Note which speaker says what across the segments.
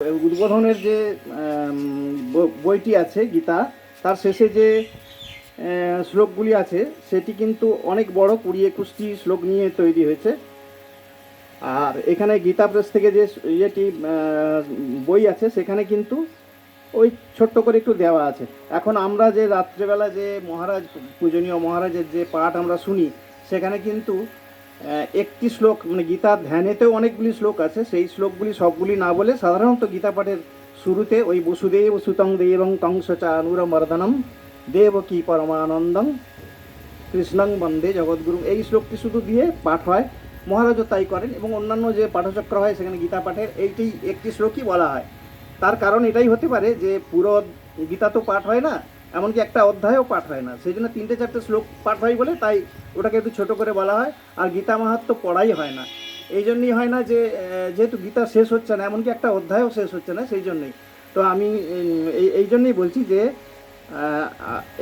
Speaker 1: উদ্বোধনের যে বইটি আছে, গীতা, তার শেষে যে শ্লোকগুলি আছে, সেটি কিন্তু অনেক বড়, কুড়ি একুশটি শ্লোক নিয়ে তৈরি হয়েছে। আর এখানে গীতা প্রেস থেকে যে ইয়েটি বই আছে, সেখানে কিন্তু ওই ছোট্ট করে একটু দেওয়া আছে। এখন আমরা যে রাত্রেবেলা যে মহারাজ, পূজনীয় মহারাজের যে পাঠ আমরা শুনি, সেখানে কিন্তু একটি শ্লোক মানে গীতা ধ্যানেতেও অনেকগুলি শ্লোক আছে। সেই শ্লোকগুলি সবগুলি না বলে সাধারণত গীতা পাঠের শুরুতে ওই বসুদেব সুতং দেবং কংসচানুর মর্দনম দেব কি পরমানন্দম কৃষ্ণং বন্দে জগৎগুরু এই শ্লোকটি শুধু দিয়ে পাঠ হয়। মহারাজও তাই করেন এবং অন্যান্য যে পাঠচক্র হয় সেখানে গীতা পাঠের এইটি একটি শ্লোকই বলা হয়। তার কারণ এটাই হতে পারে যে পুরো গীতা তো পাঠ হয় না এমনকি একটা অধ্যায়ও পাঠ হয় না। সেই জন্য তিনটে চারটে শ্লোক পাঠ হয় বলে তাই ওটাকে একটু ছোট করে বলা হয়। আর গীতা মাহাত্ম পড়াই হয় না। এই জন্যই হয় না যে যেহেতু গীতা শেষ হচ্ছে না, এমনকি একটা অধ্যায়ও শেষ হচ্ছে না, সেই জন্যই। তো আমি এই জন্যই বলছি যে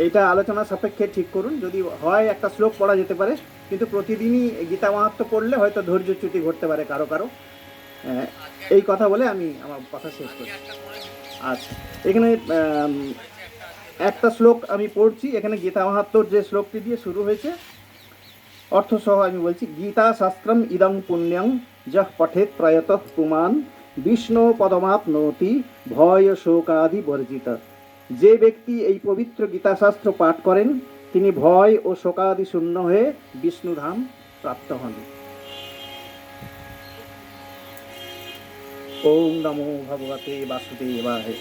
Speaker 1: এইটা আলোচনা সাপেক্ষে ঠিক করুন। যদি হয় একটা শ্লোক পড়া যেতে পারে, কিন্তু প্রতিদিনই গীতা মাহাত্ম পড়লে হয়তো ধৈর্যচ্যুতি ঘটতে পারে কারও কারও। এই কথা বলে আমি আমার কথা শেষ করি আচ্ছা। এখানে একটা শ্লোক আমি পড়ছি, এখানে গীতা মাহাত্মর যে শ্লোকটি দিয়ে শুরু হয়েছে, অর্থসহ আমি বলছি, গীতা শাস্ত্রম ইদং পুণ্যং যহ পঠেত প্রয়ত পুমান বিষ্ণু পদমাপনতি ভয় শোকাদি বর্জিত। যে ব্যক্তি এই পবিত্র গীতাশাস্ত্র পাঠ করেন, তিনি ভয় ও শোকাদি শূন্য হয়ে বিষ্ণুধাম প্রাপ্ত হন। ওম নমো ভগবতে বাসুদেবায়।